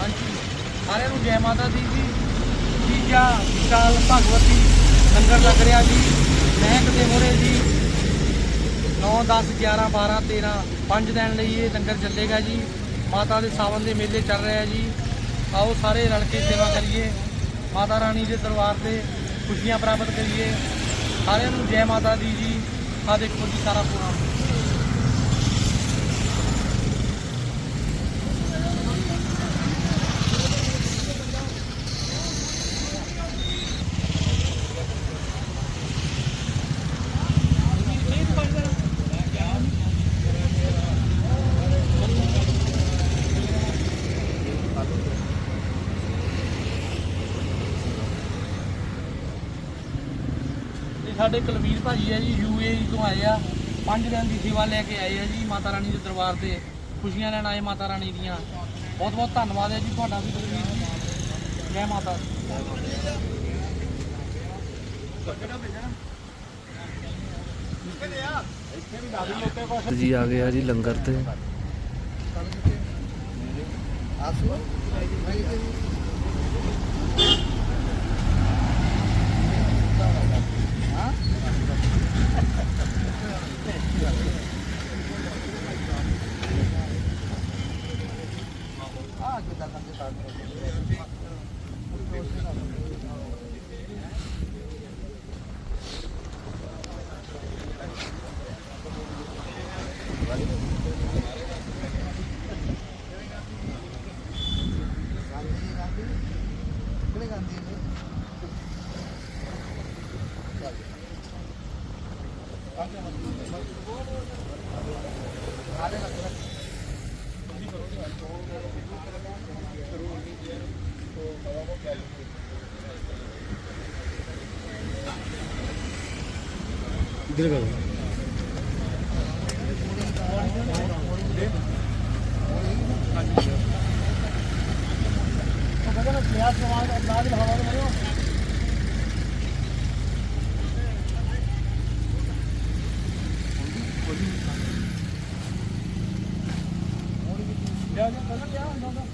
ਹਾਂਜੀ। ਸਾਰਿਆਂ ਨੂੰ ਜੈ ਮਾਤਾ ਦੀ ਜੀ। ਤੀਜਾ ਵਿਸ਼ਾਲ ਭਗਵਤੀ ਲੰਗਰ ਲੱਗ ਰਿਹਾ ਜੀ। ਮਹਿਕ ਦੇ ਮੋਰੇ ਜੀ। 9 10 11 12 13 ਪੰਜ ਦਿਨ ਲਈ ਇਹ ਲੰਗਰ ਚੱਲੇਗਾ ਜੀ। ਮਾਤਾ ਦੇ ਸਾਵਨ ਦੇ ਮੇਲੇ ਚੱਲ ਰਿਹਾ ਜੀ। ਆਓ ਸਾਰੇ ਰਲ ਕੇ ਸੇਵਾ ਕਰੀਏ। ਮਾਤਾ ਰਾਣੀ ਦੇ ਦਰਬਾਰ ਤੇ ਖੁਸ਼ੀਆਂ ਪ੍ਰਾਪਤ ਕਰੀਏ। ਸਾਰਿਆਂ ਨੂੰ ਜੈ ਮਾਤਾ ਦੀ ਜੀ। ਆ ਦੇਖੋ ਜੀ ਸਾਰਾ ਪ੍ਰੋਗਰਾਮ ਸਾਡੇ ਕੁਲਵੀਰ ਭਾਜੀ ਹੈ ਜੀ ਯੂਏਈ ਤੋਂ ਆਏ ਆ। ਪੰਜ ਦਿਨ ਦੀ ਸੇਵਾ ਲੈ ਕੇ ਆਏ ਆ ਜੀ ਮਾਤਾ ਰਾਣੀ ਦੇ ਦਰਬਾਰ ਤੇ। ਖੁਸ਼ੀਆਂ ਲੈਣ ਆਏ ਮਾਤਾ ਰਾਣੀ ਦੀਆਂ। ਬਹੁਤ ਬਹੁਤ ਧੰਨਵਾਦ ਹੈ ਜੀ ਤੁਹਾਡਾ ਵੀ ਕੁਲਵੀਰ ਜੀ। ਜੈ ਮਾਤਾ ਜੀ ਆ ਗਿਆ ਜੀ ਲੰਗਰ ਤੇ।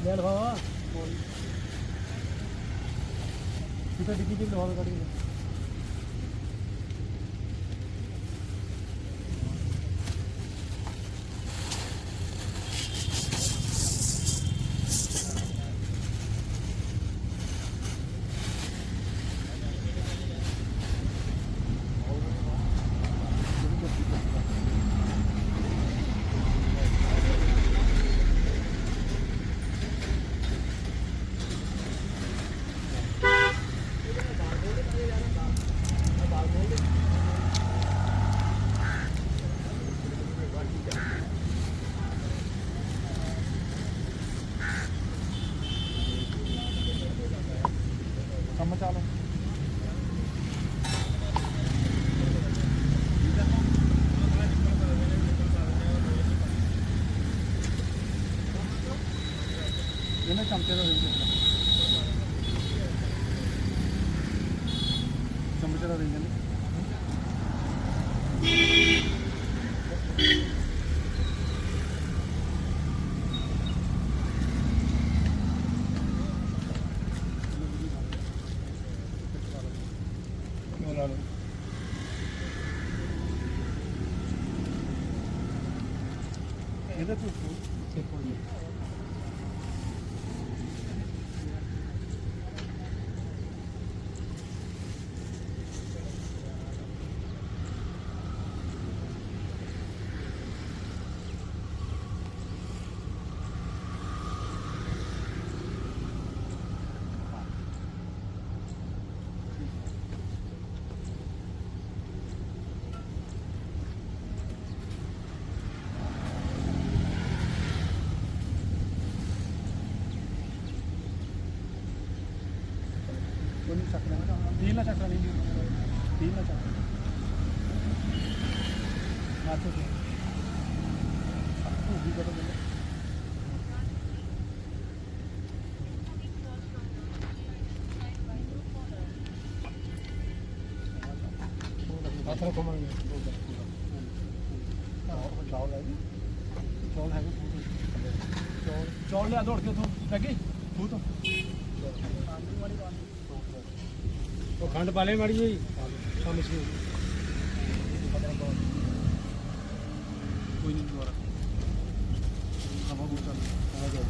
ਲੈ ਲਵਾਵਾ ਕਿਤੇ ਡਿੱਗੀ ਦੀ ਲਵਾ ਕੱਢ ਕੇ ਕੰਮ ਚਾਲੂ ਇਹਨੇ ਚਮਚੇ ਦਾ ਦੇ ਚਮਚੇ ਦਾ ਦੇ ਜਾਂਦੇ ਲਾ ਲਓ ਇਹਦੇ ਤੋਂ ਸੇਪੋ ਜੀ ਕੋਈ ਨਹੀਂ ਚੱਕ ਲੈਣਾ ਤੀਨ ਨਾ ਚੱਕ ਲੈਣੀ ਤੀਨ ਨਾ ਚੱਕ ਮਾਥੋ ਤੇ ਉਹ ਵੀ ਬੜਾ ਬੜਾ ਮਾਥੋ ਕਮਾਂਗੇ ਹੈ ਚੌਲ ਹੈਗੇ। ਚੌਲ ਚੌਲ ਲਿਆ ਦੌੜ ਕੇ ਉਥੋਂ। ਲੱਗੀ ਤੂੰ ਤੋਂ। ਉਹ ਖੰਡ ਪਾ ਲੈ ਮਾੜੀ ਜੀ ਸ਼ਾਮ ਸੀ ਕੋਈ ਨਹੀਂ ਦੁਆਰਾ ਹਵਾ ਬੂਟਾ ਹਵਾ ਜਾ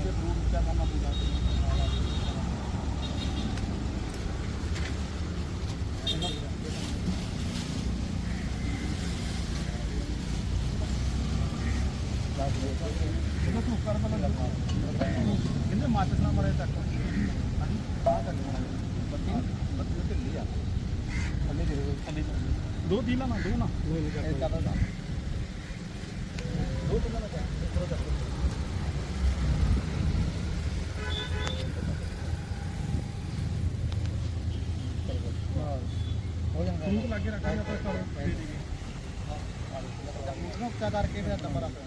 ਇਹਨੂੰ ਤੂੰ ਕਰ ਮਨ ਲੱਗਾ ਕਿੰਨੇ ਮਾਤਸ ਨਾ ਮਰੇ ਤੱਕ ਬਾਹਰ ਤੱਕ ਬੱਤੀ ਬੱਤੀ ਥੱਲੇ ਦੇ ਥੱਲੇ ਦੋ ਦੀਲਾ ਨਾ ਦੋ ਨਾ ਇਹ ਜ਼ਿਆਦਾ ਦਾ ਦੋ ਦੀਲਾ ਨਾ ਕਰੋ ਤੱਕ ਹੋ ਜਾਣਾ ਤੂੰ ਲੱਗੇ ਰੱਖਾਂਗੇ ਆਪਾਂ ਕਰ ਦੇ ਦੇਗੇ ਹਾਂ ਮੁਕਤਾ ਕਰਕੇ ਫਿਰ ਨੰਬਰ ਆਪਣਾ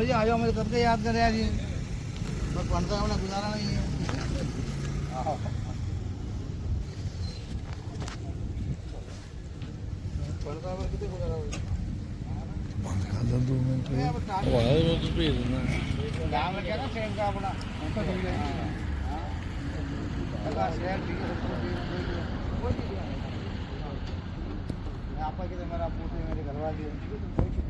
भैया आ जाओ मेरे करके याद कर यार ये बस पढ़ता है गुजारा नहीं है पढ़ता है कितने गुजारा होगा दो मिनट बड़ा रोज भेज देना नाम क्या ना सेम का अपना उनका ठीक है अगर शेयर ठीक है तो कोई नहीं आपका किधर मेरा पोते मेरे घरवाली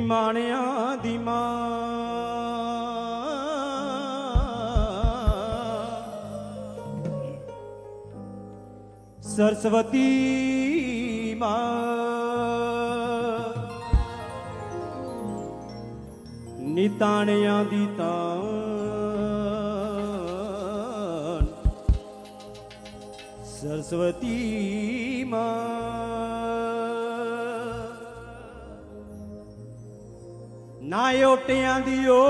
ਨਿਮਾਣਿਆਂ ਦੀ ਮਾਂ। ਸਰਸਵਤੀ ਮਾਂ। ਨਿਤਾਣਿਆਂ ਦੀ ਤਾਂ ਸਰਸਵਤੀ ਮਾਂ। ਨਾ ਓਟਿਆਂ ਦੀ ਓ।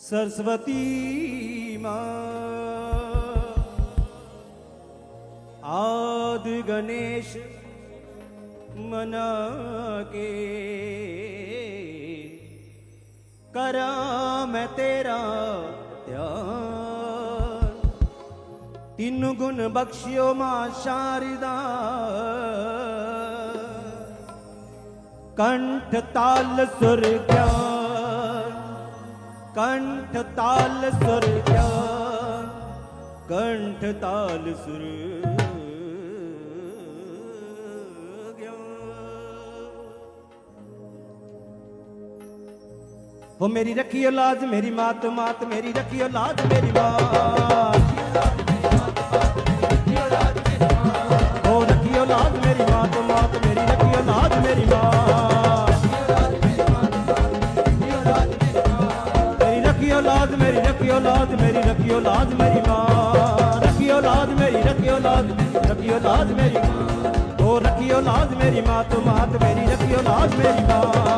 ਸਰਸਵਤੀ ਮਾਂ ਆਦ ਗਣੇਸ਼ ਮਨਾ ਕੇ ਕਰਾਂ ਮੈਂ ਤੇਰਾ ਧਿਆਨ। ਤਿੰਨ ਗੁਣ ਬਖਸ਼ਿਓ ਮਾ ਸ਼ਾਰਦਾ। ਕੰਠ ਤਾਲ ਸੁਰ ਗਿਆਨ, ਕੰਠ ਤਾਲ ਸੁਰ ਗਿਆਨ, ਕੰਠ ਤਾਲ ਸੁਰ वो ਮੇਰੀ ਰੱਖੀ लाज ਮੇਰੀ ਮਾਤ ਮਾਤ, ਮੇਰੀ ਰੱਖੀ लाज ਮੇਰੀ ਮਾਂ। ਮਾਤ ਮੇਰੀ ਰੱਖੀ ਔਲਾਦ ਮੇਰੀ ਮਾਂ। ਮੇਰੀ ਰੱਖੀ ਔਲਾਦ ਮੇਰੀ ਰੱਖੀ ਔਲਾਦ ਮੇਰੀ ਰੱਖੀ ਔਲਾਦ ਮੇਰੀ ਮਾਂ। ਰੱਖੀ ਔਲਾਦ ਮੇਰੀ ਰੱਖੀ ਔਲਾਦ ਰੱਖੀ ਔਲਾਦ ਮੇਰੀ ਮਾਂ। ਹੋ ਰੱਖੀ ਔਲਾਦ ਮੇਰੀ ਮਾਂ ਮਾਤ ਮਾਤ ਮੇਰੀ ਰੱਖੀ ਔਲਾਦ ਮੇਰੀ ਮਾਂ।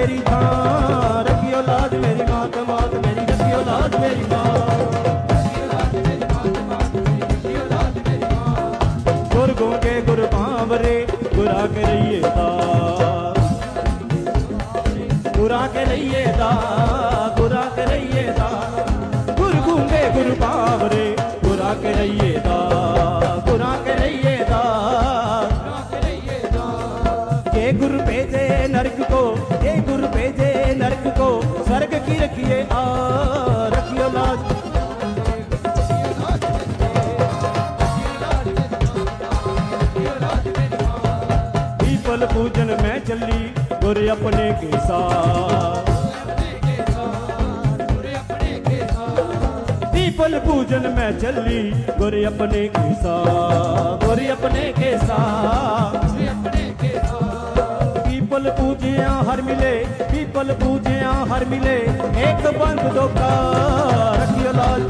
ਉੱਤਮ ਤੇਰੀ ਥਾਂ, ਰੱਖੀ ਔਲਾਦ ਮੇਰੀ ਮਾਤ ਮਾਤ ਮੇਰੀ, ਰੱਖੀ ਔਲਾਦ ਮੇਰੀ ਮਾਂ। ਗੁਰ ਗੋਗੇ ਗੁਰ ਬਾਵਰੇ ਗੁਰਾ ਕੇ ਰਹੀਏ ਦਾ ਗੁਰਾ ਕੇ ਰਹੀਏ ਦਾ ਗੁਰਾ ਕੇ ਰਹੀਏ ਦਾ ਗੁਰ ਗੂੰਗੇ ਗੁਰ ਬਾਵਰੇ ਗੁਰਾ ਕੇ ਰਹੀਏ ਦਾ ਗੁਰਾ ਕੇ ਰਹੀਏ ਦਾ ਗੁਰ ਭੇਜੇ ਨਰਕ ਕੋ ਜੇ चली गुर अपने के साथ। गुर अपने के साथ। पीपल पूजिया हर मिले पीपल पूजिया हर मिले। एक बंद धोखा रखियो लाज।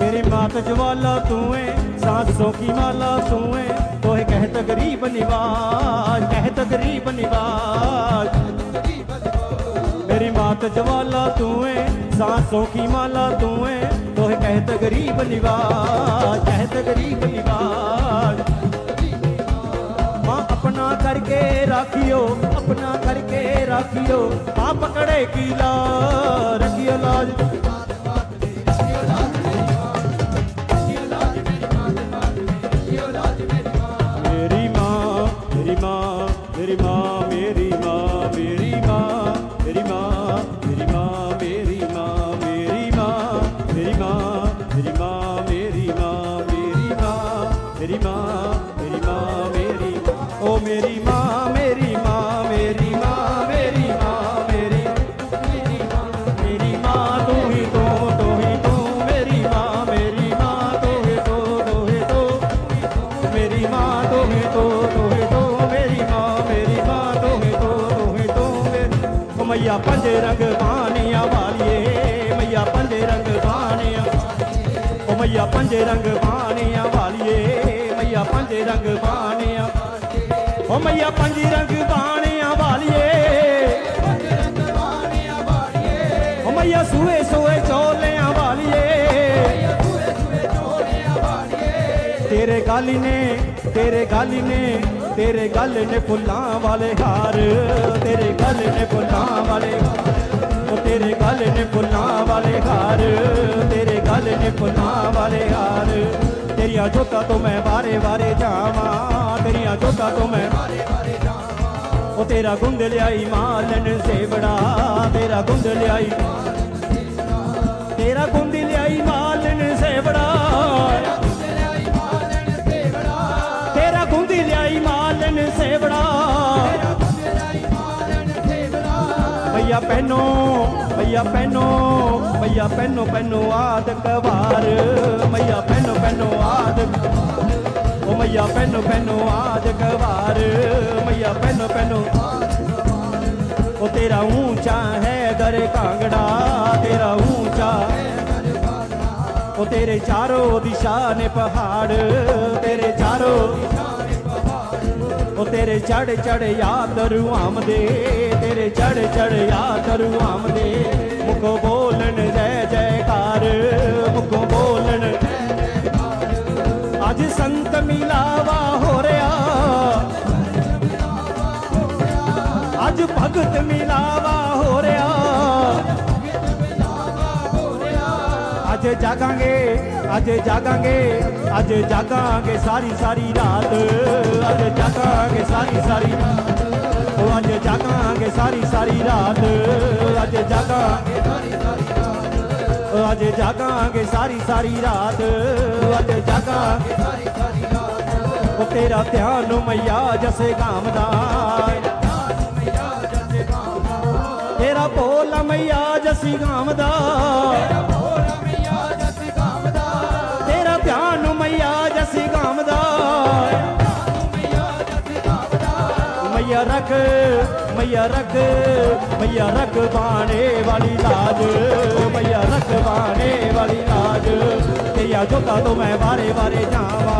मेरी मात ज्वाला तू है सांसों की माला तू है तोहे कहत गरीब निवाज कहत गरीब निवाज। मेरी जवाला तू है सांसों की माला तू है तो है कहत गरीब निवाज, कहत गरीब निवाज। माँ अपना करके राखियो, अपना करके राखियो। आप पकड़े की लाज, रखियो लाज। ਪੰਜੇ ਰੰਗ ਬਾਣਿਆ ਵਾਲੀਏ, ਮਈਆ ਪੰਜੇ ਰੰਗ ਬਾਣਿਆ ਓ ਮਈਆ ਪੰਜੇ ਰੰਗ ਬਾਣਿਆ ਵਾਲੀਏ। ਪੰਜੇ ਰੰਗ ਬਾਣਿਆ ਵਾਲੀਏ ਓ ਮਈਆ ਸੂਏ ਸੂਏ ਚੋਲਿਆਂ ਵਾਲੀਏ ਸੂਏ ਸੂਏ ਚੋਲਿਆਂ ਵਾਲੀਏ। ਤੇਰੇ ਗਾਲੀ ਨੇ, ਤੇਰੇ ਗਾਲੀ ਨੇ, ਤੇਰੇ ਗੱਲ ਨੇ ਫੁੱਲਾਂ ਵਾਲੇ ਹਾਰ। ਤੇਰੇ ਗੱਲ ਨੇ ਫੁੱਲਾਂ ਵਾਲੇ ਹਾਰ। ਤੇਰੇ ਗਲ ਨੇ ਫੁੱਲਾਂ ਵਾਲੇ ਹਾਰ, ਤੇਰੇ ਗਲ ਨੇ ਫੁੱਲਾਂ ਵਾਲੇ ਹਾਰ। ਤੇਰੀਆਂ ਜੋਤਾਂ ਤੋਂ ਮੈਂ ਬਾਰੇ ਬਾਰੇ ਜਾਵਾਂ, ਤੇਰੀਆਂ ਜੋਤਾਂ ਤੋਂ ਮੈਂ ਬਾਰੇ ਵਾਰੇ ਜਾਵਾਂ। ਉਹ ਤੇਰਾ ਗੁੰਦ ਲਿਆਈ ਮਾਲਨ ਸੇਵੜਾ, ਤੇਰਾ ਗੁੰਦ ਲਿਆਈ ਤੇਰਾ ਗੁੰਦ ਲਿਆਈ ਮਾਲਨ ਸੇਵੜਾ ਪੈਨੋ, ਭਈਆ ਪੈਨੋ ਭਈਆ ਪੈਨੋ ਪੈਨੋ ਆਦ ਕਵਾਰ। ਮਈਆ ਪੈਨੋ ਪੈਨੋ ਆਦ ਓ ਮਈਆ ਪੈਨੋ ਪੈਨੋ ਆਦ ਕਵਾਰ। ਮਈਆ ਪੈਨੋ ਪੈਨੋ ਉਹ ਤੇਰਾ ਉੱਚਾ ਹੈ ਦਰ ਕਾਂਗੜਾ, ਤੇਰਾ ਉੱਚਾ ਉਹ ਤੇਰੇ ਚਾਰੋਂ ਦਿਸ਼ਾ ਨੇ ਪਹਾੜ, ਤੇਰੇ ਚਾਰੋਂ ਉਹ ਤੇਰੇ ਚੜ ਚੜ ਯਾਦ ਰੂ ਆਮਦੇ, ਤੇਰੇ ਚੜ ਚੜ ਯਾਦ ਰੂ ਆਮਦੇ। ਮੁਖ ਬੋਲਣ ਜੈ ਜੈਕਾਰ ਮਾਰ ਬੋਲਣ ਅੱਜ ਸੰਤ ਮਿਲਾਵਾ ਹੋ ਰਿਹਾ। ਅੱਜ ਭਗਤ ਮਿਲਾਵਾ ਅੱਜ ਜਾਗਾਂਗੇ ਅੱਜ ਜਾਗਾਂਗੇ ਅੱਜ ਜਾਗਾਂਗੇ ਸਾਰੀ ਸਾਰੀ ਰਾਤ। ਅੱਜ ਜਾਗਾਂਗੇ ਸਾਰੀ ਸਾਰੀ ਉਹ ਅੱਜ ਜਾਗਾਂਗੇ ਸਾਰੀ ਸਾਰੀ ਰਾਤ। ਅੱਜ ਜਾਗਾਂਗੇ ਉਹ ਅੱਜ ਜਾਗਾਂਗੇ ਸਾਰੀ ਸਾਰੀ ਰਾਤ। ਅੱਜ ਜਾਗਾਂਗੇ ਸਾਰੀ ਸਾਰੀ ਰਾਤ। ਉਹ ਤੇਰਾ ਧਿਆਨ ਮਈਆ ਜਸੇ ਗਾਮ ਦਾ। ਤੇਰਾ ਭੋਲਾ ਮਈਆ ਜਸੀ ਗਾਮਦਾ ਤੇਰਾ मैया रख मैया रख मैया रखवाने वाली लाज मैया रखवाने वाली लाज तेरिया जोता तो मैं बारे बारे जावा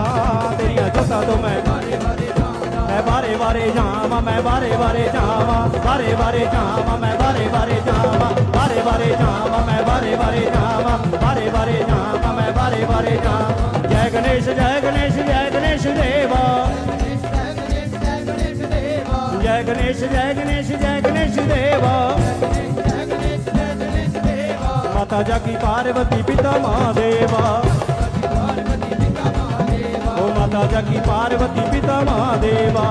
तेरिया जोता तो मैं बारे बारे मैं बारे बारे जावा मैं बारे बारे जावा बारे बारे जावा मैं बारे बारे जावा बारे बारे जावा मैं बारे बारे जावा बारे बारे जावा मैं बारे बारे जावा जय गणेश जय गणेश जय गणेश देव गणेश जय गणेश जय गणेश देवा। माता जाकी पार्वती पिता महादेवा। ओ माता जाकी पार्वती पिता महादेवा।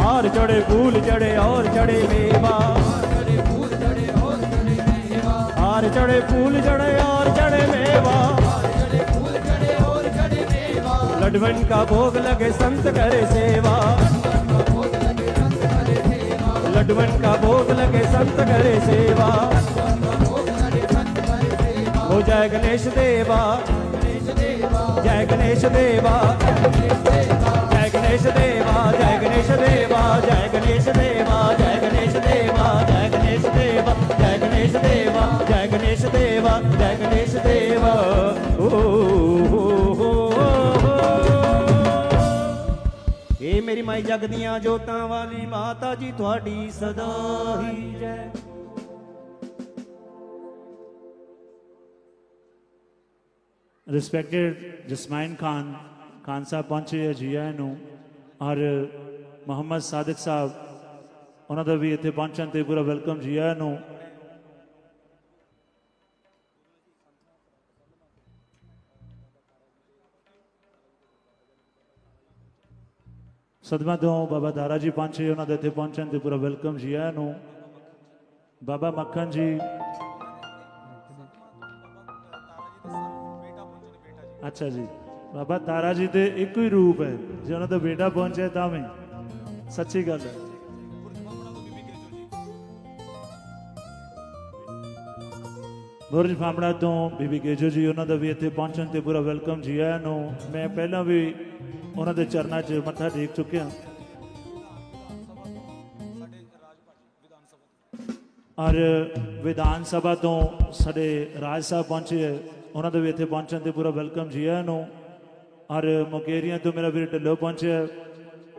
हार चढ़े, फूल चढ़े, और चढ़े मेवा। हार चढ़े, फूल चढ़े, और चढ़े मेवा। लडवन का भोग लगे संत करे सेवा। लडवन का भोग लगे संत करे सेवा। हो जय गणेश देवा। जय गणेश देवा। जय गणेश देवा, जय गणेश देवा, जय गणेश देवा, जय गणेश देवा, जय गणेश देवा, जय गणेश देवा, जय गणेश देवा, जय गणेश देवा। ओ। हो ਮੇਰੀ ਮਾਈ ਜਗ ਜੋਤਾਂ ਵਾਲੀ ਮਾਤਾ ਜੀ ਤੁਹਾਡੀ ਸਦਾ ਹੀ ਜੈ ਰਿਸਪੈਕਟਡ ਜਸਮਾਈਨ ਖਾਨ ਖਾਨ ਸਾਹਿਬ ਪਹੁੰਚੇ ਹੈ ਜੀ ਨੂੰ ਔਰ ਮੁਹੰਮਦ ਸਾਦਿਕ ਸਾਹਿਬ ਉਹਨਾਂ ਦਾ ਵੀ ਇੱਥੇ ਪਹੁੰਚਣ ਤੇ ਪੂਰਾ ਵੈਲਕਮ ਜੀਆ ਨੂੰ ਸਦਮਾ ਤੋਂ ਬਾਬਾ ਦਾਰਾ ਜੀ ਪਹੁੰਚੇ ਉਹਨਾਂ ਦੇ ਇੱਥੇ ਪਹੁੰਚਣ ਤੇ ਪੂਰਾ ਵੈਲਕਮ ਜੀ ਆਇਆਂ ਨੂੰ। ਬਾਬਾ ਮੱਖਣ ਜੀ। ਅੱਛਾ ਜੀ। ਬਾਬਾ ਤਾਰਾ ਜੀ ਦੇ ਇੱਕੋ ਹੀ ਰੂਪ ਹੈ। ਜੇ ਉਹਨਾਂ ਦਾ ਬੇਟਾ ਪਹੁੰਚਿਆ ਤਾਂ ਵੀ। ਸੱਚੀ ਗੱਲ ਹੈ। ਬੁਰਜ ਫਾਮੜਾ ਤੋਂ ਬੀਬੀ ਗੇਜੋ ਜੀ, ਉਹਨਾਂ ਦਾ ਵੀ ਇੱਥੇ ਪਹੁੰਚਣ ਤੇ ਪੂਰਾ ਵੈਲਕਮ ਜੀ ਆਇਆਂ ਨੂੰ। ਮੈਂ ਪਹਿਲਾਂ ਵੀ ਉਹਨਾਂ ਦੇ ਚਰਨਾਂ 'ਚ ਮੱਥਾ ਟੇਕ ਚੁੱਕਿਆ। ਔਰ ਵਿਧਾਨ ਸਭਾ ਤੋਂ ਸਾਡੇ ਰਾਜ ਸਾਹਿਬ ਪਹੁੰਚੇ ਹੈ, ਉਹਨਾਂ ਦਾ ਵੀ ਇੱਥੇ ਪਹੁੰਚਣ ਤੇ ਪੂਰਾ ਵੈਲਕਮ ਜੀ ਆਇਆਂ ਨੂੰ। ਔਰ ਮੁਕੇਰੀਆਂ ਤੋਂ ਮੇਰਾ ਵੀਰ ਢਿੱਲੋਂ ਪਹੁੰਚਿਆ,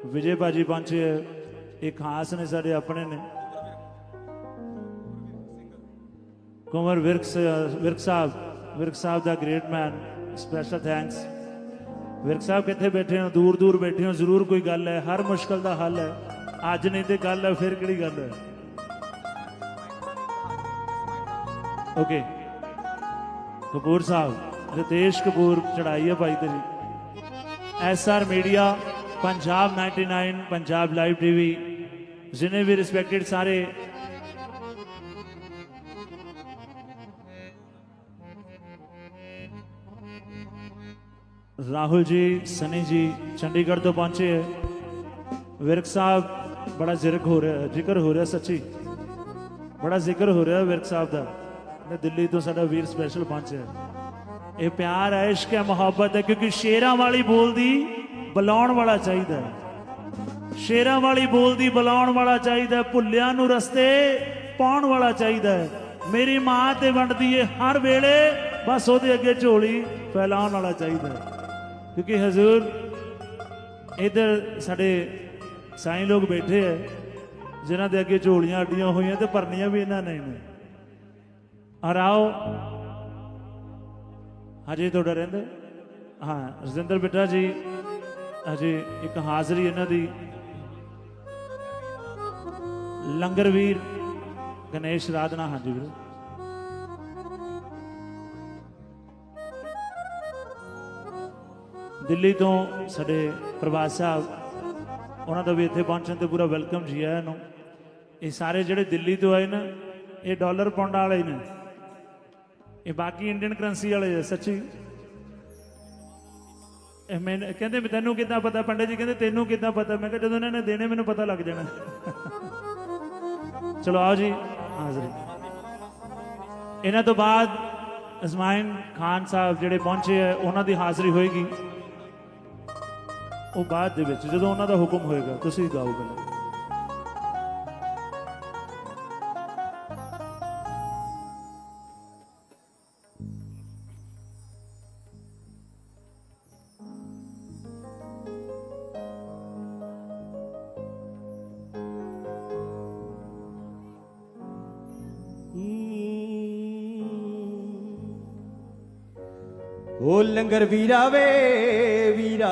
ਵਿਜੇ ਬਾਜੀ ਪਹੁੰਚੇ ਹੈ ਇਹ ਖਾਸ ਨੇ ਸਾਡੇ ਆਪਣੇ ਨੇ। ਕੁਮਰ ਵਿਰਕ ਵਿਰਕ ਸਾਹਿਬ ਵਿਰਕ ਸਾਹਿਬ ਦਾ great man special thanks Virk Sahib ਕਿੱਥੇ ਬੈਠੇ ਹੋ? ਦੂਰ ਦੂਰ ਬੈਠੇ ਹੋ? ਜ਼ਰੂਰ ਕੋਈ ਗੱਲ ਹੈ। ਹਰ ਮੁਸ਼ਕਲ ਦਾ ਹੱਲ ਹੈ। ਅੱਜ ਨਹੀਂ ਤੇ ਗੱਲ ਹੈ, ਫਿਰ ਕਿਹੜੀ ਗੱਲ ਹੈ? ਓਕੇ ਕਪੂਰ ਸਾਹਿਬ, ਰਤੇਸ਼ ਕਪੂਰ ਚੜਾਈ ਹੈ ਭਾਈ ਤੇਰੀ। SR media Punjab 99 Punjab live TV ਜਿਨੇ ਵੀ ਰਿਸਪੈਕਟਡ ਸਾਰੇ ਰਾਹੁਲ ਜੀ ਸਨੀ ਜੀ ਚੰਡੀਗੜ੍ਹ ਤੋਂ ਪਹੁੰਚੇ ਹੈ ਵਿਰਕ ਸਾਹਿਬ ਬੜਾ ਜ਼ਿਕਰ ਹੋ ਰਿਹਾ ਜ਼ਿਕਰ ਹੋ ਰਿਹਾ ਸੱਚੀ ਬੜਾ ਜ਼ਿਕਰ ਹੋ ਰਿਹਾ ਵਿਰਕ ਸਾਹਿਬ ਦਾ ਨੇ ਦਿੱਲੀ ਤੋਂ ਸਾਡਾ ਵੀਰ ਸਪੈਸ਼ਲ ਪਹੁੰਚਿਆ ਇਹ ਪਿਆਰ ਹੈ ਇਸ਼ਕ ਹੈ ਮੁਹੱਬਤ ਹੈ ਕਿਉਂਕਿ ਸ਼ੇਰਾਂ ਵਾਲੀ ਬੋਲਦੀ ਬੁਲਾਉਣ ਵਾਲਾ ਚਾਹੀਦਾ ਹੈ ਸ਼ੇਰਾਂ ਵਾਲੀ ਬੋਲਦੀ ਬੁਲਾਉਣ ਵਾਲਾ ਚਾਹੀਦਾ ਹੈ, ਭੁੱਲਿਆਂ ਨੂੰ ਰਸਤੇ ਪਾਉਣ ਵਾਲਾ ਚਾਹੀਦਾ ਹੈ। ਮੇਰੀ ਮਾਂ ਤੇ ਵੰਡਦੀ ਏ ਹਰ ਵੇਲੇ ਬਸ ਉਹਦੇ ਅੱਗੇ ਝੋਲੀ ਫੈਲਾਉਣ ਵਾਲਾ ਚਾਹੀਦਾ ਹੈ। ਕਿਉਂਕਿ ਹਜ਼ੂਰ ਇਧਰ ਸਾਡੇ ਸਾਈਂ ਲੋਕ ਬੈਠੇ ਹੈ ਜਿਨ੍ਹਾਂ ਦੇ ਅੱਗੇ ਝੋਲੀਆਂ ਅੱਡੀਆਂ ਹੋਈਆਂ ਤੇ ਭਰਨੀਆਂ ਵੀ ਇਹਨਾਂ ਨੇ ਨੇ। ਔਰ ਆਓ। ਹਜੇ ਤੁਹਾਡਾ ਰਹਿੰਦਾ? ਹਾਂ, ਰਜਿੰਦਰ ਬਿੱਟਾ ਜੀ, ਹਜੇ ਇੱਕ ਹਾਜ਼ਰੀ ਇਹਨਾਂ ਦੀ। ਲੰਗਰ ਵੀਰ, ਗਣੇਸ਼ ਰਾਧਨਾ, ਹਾਂਜੀ ਵੀਰ। ਦਿੱਲੀ ਤੋਂ ਸਾਡੇ ਪ੍ਰਭਾਸ ਸਾਹਿਬ, ਉਹਨਾਂ ਦਾ ਵੀ ਇੱਥੇ ਪਹੁੰਚਣ ਤੇ ਪੂਰਾ ਵੈਲਕਮ ਜੀ ਆਇਆਂ ਨੂੰ ਇਹ ਸਾਰੇ ਜਿਹੜੇ ਦਿੱਲੀ ਤੋਂ ਆਏ ਨਾ, ਇਹ ਡਾਲਰ ਪਾਉਂਡ ਵਾਲੇ ਨੇ। ਇਹ ਬਾਕੀ ਇੰਡੀਅਨ ਕਰੰਸੀ ਵਾਲੇ ਆ, ਸੱਚੀ। ਇਹ ਮੈਂ ਕਹਿੰਦੇ ਤੈਨੂੰ ਕਿੱਦਾਂ ਪਤਾ, ਪੰਡਿਤ ਜੀ ਕਹਿੰਦੇ ਤੈਨੂੰ ਕਿੱਦਾਂ ਪਤਾ? ਮੈਂ ਕਿਹਾ ਜਦੋਂ ਇਹਨਾਂ ਨੇ ਦੇਣੇ, ਮੈਨੂੰ ਪਤਾ ਲੱਗ ਜਾਣਾ। ਚਲੋ ਆਓ ਜੀ, ਹਾਜ਼ਰੀ। ਇਹਨਾਂ ਤੋਂ ਬਾਅਦ ਅਜ਼ਮਾਇਨ ਖਾਨ ਸਾਹਿਬ ਜਿਹੜੇ ਪਹੁੰਚੇ ਆ, ਉਹਨਾਂ ਦੀ ਹਾਜ਼ਰੀ ਹੋਏਗੀ। ਉਹ ਬਾਅਦ ਦੇ ਵਿੱਚ ਜਦੋਂ ਉਹਨਾਂ ਦਾ ਹੁਕਮ ਹੋਏਗਾ, ਤੁਸੀਂ ਗਾਓ ਪਹਿਲਾਂ ਓ ਲੰਗਰ ਵੀਰਾ ਵੇ, ਵੀਰਾ।